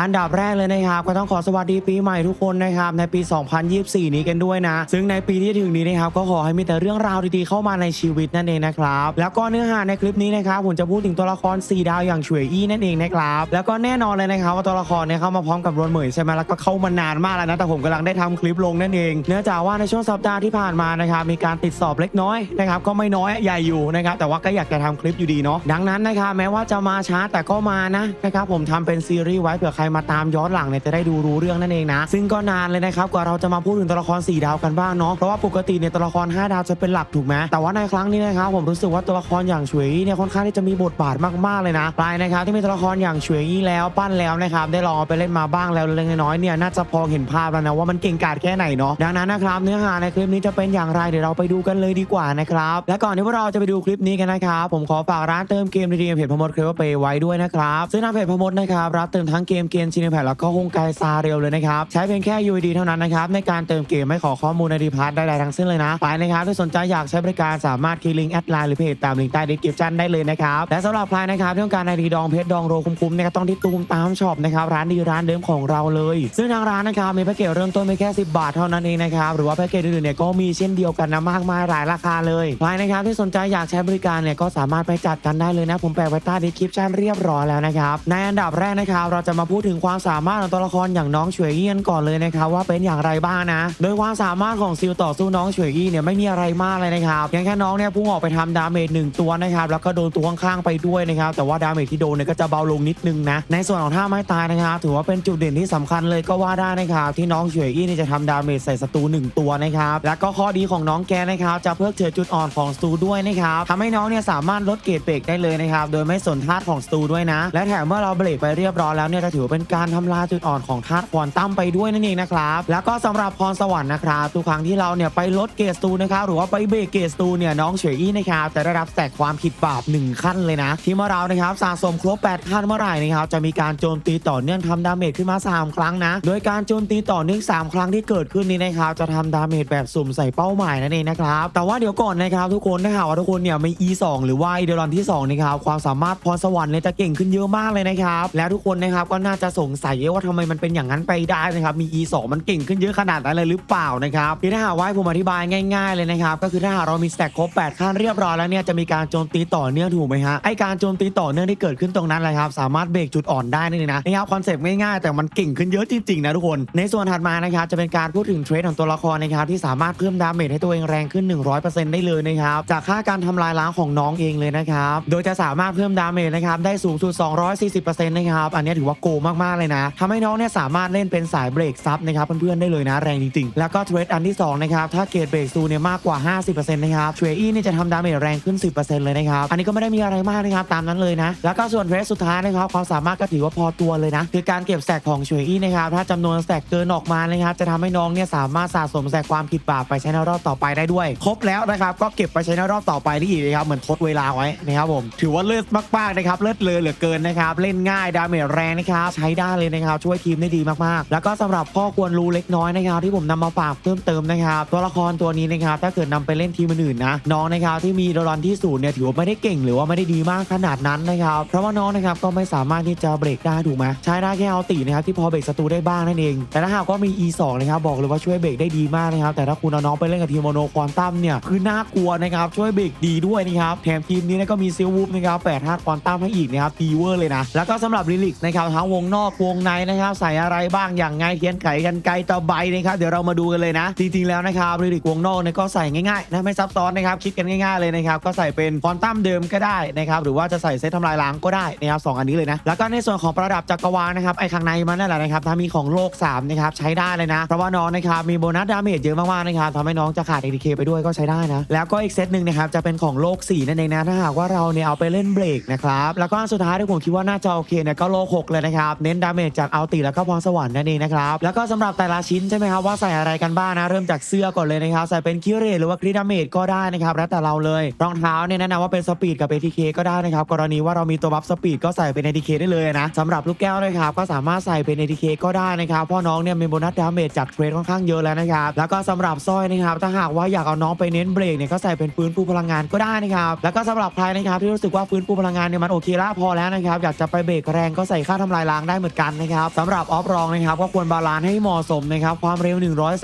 อันดับแรกเลยนะครับก็ต้องขอสวัสดีปีใหม่ทุกคนนะครับในปี 2024 นี้กันด้วยนะ ซึ่งในปีที่ถึงนี้นะครับก็ขอให้มีแต่เรื่องราวดีๆเข้ามาในชีวิตนั่นเองนะครับแล้วก็เนื้อหาในคลิปนี้นะครับผมจะพูดถึงตัวละคร 4 ดาวอย่างเฉวยอี้นั่นเองนะครับแล้วก็แน่นอนเลยนะครับว่าตัวละครเนี่ยเข้ามาพร้อมกับรวนเหมยใช่ไหมแล้วก็เข้ามานานมากแล้วนะแต่ผมกำลังได้ทำคลิปลงนั่นเอง เนื่องจากว่าในช่วงสัปดาห์ที่ผ่านมานะครับมีการติดสอบเล็กน้อยนะครับก็ไม่น้อยใหญ่อยู่นะครับแต่ว่าก็อยากจะทำคลิปอยู่ดีเนาะดังนั้นนะครับแม้ว่าจะมาช้าแต่ก็มานะนะครับผมทำเป็นซีรีส์ไว้เผื่อใครมาตามย้อนหลังเนี่ยจะได้ดูรู้เรื่องนั่นเองนะ ซึ่งก็นานเลยนะครับกว่าเราจะมาพูดถึงตัวละคร 4 ดาวกันบ้างเนาะเพราะว่าปกติเนี่ยตัวละคร 5 ดาวจะเป็นหลักถูกไหมแต่ว่าในครั้งนี้นะครับผมรู้สึกว่าตัวละครอย่างเฉวยเนี่ยค่อนข้างที่จะมีบทบาทมากๆเลยนะปลายนะครับที่มีตัวละครอย่างเฉวยแล้วปั้นแล้วนะครับได้ลองเอาไปเล่นมาบ้างแล้วเล็กน้อยเนี่ยน่าจะพอเห็นภาพแล้วนะว่ามันเก่งกาจแค่ไหนเนาะดังนั้นนะครับเนื้อหาในคลิปนี้จะเป็นอย่างไรเดี๋ยวเราไปดูกันเลยดีกว่านะครับและก่อนที่พวกเราจะไปดูคลิปนี้กันนะครับผมขอฝากร้านเติมเกมดีๆเพจพมดเคลเปไว้ด้วยนะครับซึ่งทางเพจพมดนะครับรับเติมทั้งเกมเกมชินแพดแล้วก็ฮงไกซาเร็วเลยนะครับ ใช้เพียงแค่ UID เท่านั้นนะครับ ในการเติมเกมไม่ขอข้อมูลในดีพาร์ทใดๆทั้งสิ้นเลยนะไปนะครับถ้าสนใจอยากใช้บริการสามารถคลิกลิงก์แอดไลน์หรือเพจตามลิงก์ใต้ดีสคริปชั่นได้เลยนะครับและสำหรับใครนะครับที่ต้องการไอดีดองเพชรดองโรคุ้มๆนะครับต้องที่ตูมตามช็อปนะครับร้านดีร้านเดิมของเราเลย ซึ่งทางร้านนะครับมีแพ็กเกจเริ่มต้นเพียงแค่ 10 บาทเท่านั้นเองนะครับหรือว่าแพ็กเกจอื่นๆเนี่ยก็มีเช่นเดียวกันนะมากมายหลายราคาเลยใครนะครับที่สนใจอยากใช้บริการเนี่ยก็สามารถไปจัดกันได้เลยนะผมแปะไว้ใต้ดีสคริปชั่นเรียบร้อยแล้วนะครับในอันดับแรกนะครับเราจะมาพูดถึงความสามารถของตัวละครอย่างน้องเฉวยอี้ยนก่อนเลยนะครับว่าเป็นอย่างไรบ้างนะ โดยความสามารถของซิลต่อสู้น้องเฉวยอี้เนี่ยไม่มีอะไรมากเลยนะครับเพียงแค่น้องเนี่ยพุ่งออกไปทำดาเมจหนึ่งตัวนะครับแล้วก็โดนตัวข้างๆไปด้วยนะครับแต่ว่าดาเมจที่โดนเนี่ยก็จะเบาลงนิดนึงนะในส่วนของท่าไม้ตายนะครับถือว่าเป็นจุดเด่นที่สำคัญเลยก็ว่าได้นะครับที่น้องเฉวยอี้เนี่ยจะทำดาเมจใส่ศัตรูหนึ่งตัวนะครับแล้วก็ข้อดีของน้องแกนะครับจะเพิกเฉยจุดอ่อนของศัตรูด้วยนะครับทำให้น้องเนี่ยสามารถลดเกรดเบรกได้เลยนะครับโดยไม่สนธาของศัตรูด้วยนะ และแถมเมื่อเราเบรกไปเรียบร้อยแล้วเนี่ยจะถือเป็นการทำลายจุดอ่อนของธาตุควอนตัมไปด้วยนั่นเองนะครับ แล้วก็สำหรับพรสวรรค์นะครับทุกครั้งที่เราเนี่ยไปลดเกรดศัตรูนะครับหรือว่าไปเบรกเกรดศัตรูเนี่ยน้องเฉยอี้นะครับจะได้รับแตกความผิดบาปหนึ่งขั้นเลยนะที่เมื่อเรานะครับสะสมครบ 8 ขั้นเมื่อไหร่นะครับจะมีการโจมตีต่อเนื่องทำดาเมจขึ้นมา 3 ครั้งนะ โดยการโจมตีต่อเนื่อง 3 ครั้งที่เกิดขึ้นนี้นะครับจะทำดาเมจแบบสุ่มใส่เป้าหมายนั่นเองนะครับแต่ว่าเดี๋ยวก่อนนะครับทุกคนถ้าหากว่าทุกคนเนี่ยมี E2 หรือว่าอีเดลอนที่2นะครับความสามารถพรสวรรค์เนี่ยจะเก่งขึ้นเยอะมากเลยนะครับแล้วทุกคนนะครับก็น่าจะสงสัยว่าทำไมมันเป็นอย่างนั้นไปได้นะครับ มี E2 มันเก่งขึ้นเยอะขนาดนั้นเลยหรือเปล่านะครับที่ถ้าหากว่าผมอธิบายง่ายๆเลยนะครับ ก็คือถ้าหากเรามีสแต็กครบ8ขั้นเรียบร้อยแล้วเนี่ยจะมีการโจมตีต่อเนื่องถูกไหมฮะไอการโจมตีต่อเนื่องที่เกิดขึ้นตรงนั้นแหละครับสามารถเบรกจุดอ่อนได้นั่นเองนะนะครับคอนเซปต์ง่ายๆแต่มันเก่งขึ้นเยอะจริงๆนะทุกคน ในส่วนถัดมานะครับจะเป็นการพูดถึงเทรดของตัวละครนะครับที่สามารถเพิ่มดาเมจให้ตัวเองแรงขึ้น 100%ได้เลยนะครับจากค่าการทำลายล้างของน้องเองเลยนะครับโดยจะสามารถเพิ่มดาเมจนะครับได้สูงสุด 240%นะครับอันนี้ถือว่าโกงมากๆเลยนะทำให้น้องเนี่ยสามารถเล่นเป็นสายเบรกซับนะครับเพื่อนๆได้เลยนะแรงจริงๆ แล้วก็เทรดอันที่สองนะครับถ้าเกรดเบรกซูเนี่ยมากกว่า 50%นะครับเทรอี้นี่จะทำดาเมจแรงขึ้น 10%เลยนะครับอันนี้ก็ไม่ได้มีอะไรมากนะครับตามนั้นเลยนะแล้วก็ส่วนเทรดสุดท้ายนะครับความสามารถก็ถือว่าพอตัวเลยนะคือการเก็บแสกของเฉวยอี้นะครับถ้าจำนวนแสกเกินออกมานะครับจะทำให้น้องเนี่ยสามารถสะสมแสกความผิดบาปไปใช้ในรอบต่อไปได้ด้วย ครบแล้วนะครับก็เก็บไปใช้ในรอบต่อไปได้อีกนะครับเหมือนทดเวลาไว้นะครับผมถือว่าเลิศมากๆนะครับเลิศเลยเหลือเกินนะครับเล่นง่ายดาเมจแรงนะครับใช้ได้เลยนะครับช่วยทีมได้ดีมากๆ แล้วก็สำหรับข้อควรรู้เล็กน้อยนะครับที่ผมนำมาฝากเพิ่มเติมนะครับตัวละครตัวนี้นะครับถ้าเกิดนำไปเล่นทีมอื่นนะน้องนะครับที่มีดรอนที่ศูนย์เนี่ยถือว่าไม่ได้เก่งหรือว่าไม่ได้ดีมากขนาดนั้นนะครับเพราะว่าน้องนะครับก็ไม่สามารถที่จะเบรกได้ถูกไหมใช้ได้แค่เอาตีนะครับที่พอเบรกศัตรูได้บ้างนั่นเอง แต่ถ้าหากว่ามี E2 นะครับบอกเลยว่าช่วยเบรกได้ดีมากนะครับแต่ถ้าคุณเอาน้องไปเล่นกับทีมโมโนควอนตัมเนี่ยคือน่ากลัวนะครับช่วยเบรกดีด้วยนะครับแถมทีมนี้ก็มีซิลวูฟนะครับแปดธาควอนตัมให้อีกนะครับดีเวอร์เลยนะแล้วก็สำหรับลิลิกนะครับทั้งวงนอกวงในนะครับใส่อะไรบ้างอย่างไงเทียนไขกันไกลตะไบนะครับเดี๋ยวเรามาดูกันเลยนะ จริงๆแล้วนะครับลิลิกวงนอกเนี่ยก็ใส่ง่ายๆนะไม่ซับซ้อนนะครับคิดกันง่ายๆเลยนะครับก็ใส่เป็นควอนตัมเดิมก็ได้นะครับหรือว่าจะใส่เซตทำลายล้างก็ได้นะครับสองอันนี้เลยนะแล้วก็ในส่วนของประดับจักรวาลนะครับไอ้ข้างในมันนั่นแหละนะครับถ้ามีของโลก3นะครับใช้ได้เลยนะเพราะว่าน้องนะครับมีโบนัสดาเมจเยอะมากๆนะครับทำให้น้องจะขาด ATK ไปด้วยก็ใช้ได้นะแล้วก็อีกเซตหนึ่งนะครับจะเป็นของโลก4นั่นเองนะถ้าหากว่าเราเนี่ยเอาไปเล่นเบรกนะครับแล้วก็อันสุดท้ายที่ผมคิดว่าน่าจะโอเคเนี่ยก็โลก6เลยนะครับเน้นดาเมจจากอัลติแล้วก็พรสวรรค์นั่นเองนะครับแล้วก็สำหรับแต่ละชิ้นใช่ไหมครับว่าใส่อะไรกันบ้างนะเริ่มจากเสื้อก่อนเลยนะครับใส่เป็นคิเรหรือว่าคริดาเมจก็ได้นะครับแล้วแต่เราเลยรองเท้าเนี่ยแนะนำว่าเป็นสปีดกับ ATK ก็ได้นะครับกรณีว่าเรามีตัวบัฟสปีดก็ใส่เป็น ATK ได้เลยนะสำหรับลูกแก้วนะครับก็สามารถใส่เป็น ATK ก็ได้นะครับเพราะน้องเนี่ยมีโบนัสดาเมจจากเทรดค่อนข้างเยอะแล้วนะครับแล้วก็สำหรับสร้อยนะครับถ้าหากว่าอยากเอาน้องไปเน้นเบรกเนี่ยก็ใส่เป็นฟื้นฟูพลังงานก็ได้นะครับแล้วก็สำหรับใครนะครับที่รู้สึกว่าฟื้นฟูพลังงานเนี่ยมันโอเคละพอแล้วนะครับอยากจะไปเบรกแรงก็ใส่ค่าทำลายล้างได้เหมือนกันนะครับสำหรับออฟรองนะครับก็ควรบาลานซ์ให้เหมาะสมนะครับความเร็ว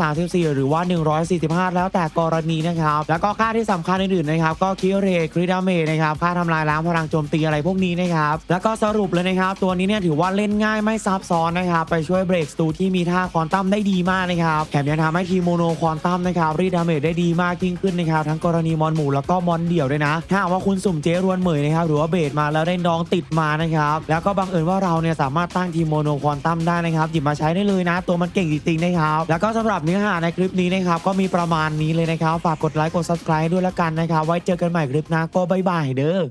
134 หรือว่า 145 แล้วแต่กรณีนะครับแล้วก็ค่าที่สำคัญอื่นๆนะครับก็คิเรคริดาเมนะครับค่าทำลายล้างพลังโจมตีอะไรพวกนี้นะครับแล้วก็สรุปเลยนะครับตัวนี้เนี่ยถือว่าเล่นง่ายไม่ซับซ้อนนะครับไปช่วยเบรกสตูที่มีท่าควอนตัมได้ดีมากนะครับแถมยังทำให้ทีโมโนควอนตัมนะครับรีดาเมจได้ดีมากยิ่งขึ้นนะครับทั้งกรณีมอนหมู่แล้วก็มอนเดี่ยวด้วยนะ ถ้าว่าคุณสุ่มเจรวนเหมยนะครับหรือว่าเบสมาแล้วได้น้องติดมานะครับแล้วก็บังเอิญว่าเราเนี่ยสามารถตั้งทีโมโนควอนตัมได้นะครับหยิบมาใช้ได้เลยนะ ตัวมันเก่งจริงๆนะครับแล้วก็สำหรับเนื้อหาในคลิปนี้นะครับก็มีประมาณนี้เลยนะครับ ฝากกดไลค์กดซับสไคร b e ด้วยละกันนะครับไว้เจอกันใหม่คลิปหน้าก็บายบายเด้อ